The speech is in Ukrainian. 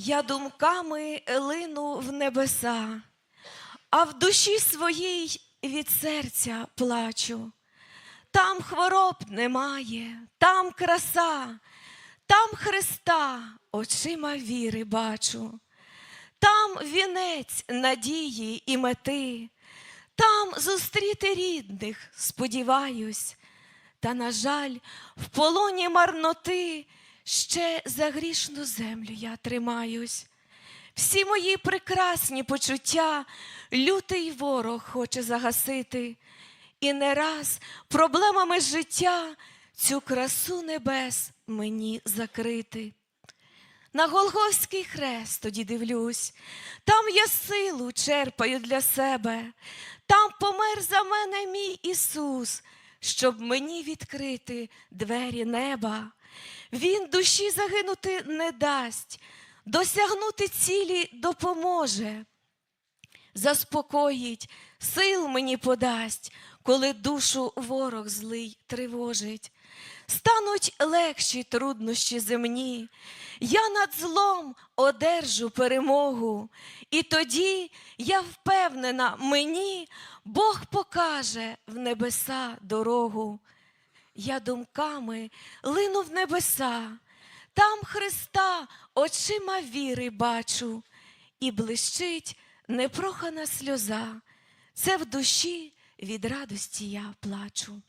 Я думками лину в небеса, а в душі своїй від серця плачу. Там хвороб немає, там краса, там Христа очима віри бачу, там вінець надії і мети, там зустріти рідних, сподіваюсь, та, на жаль, в полоні марноти ще за грішну землю я тримаюсь. Всі мої прекрасні почуття лютий ворог хоче загасити, і не раз проблемами життя цю красу небес мені закрити. На Голгофський хрест тоді дивлюсь, там я силу черпаю для себе, там помер за мене мій Ісус, щоб мені відкрити двері неба. Він душі загинути не дасть, досягнути цілі допоможе заспокоїть, сил мені подасть, коли душу ворог злий тривожить. Стануть легші труднощі земні, я над злом одержу перемогу, і тоді я впевнена, мені Бог покаже в небеса дорогу. Я думками лину в небеса, там Христа очима віри бачу, і блищить непрохана сльоза. Це в душі від радості я плачу.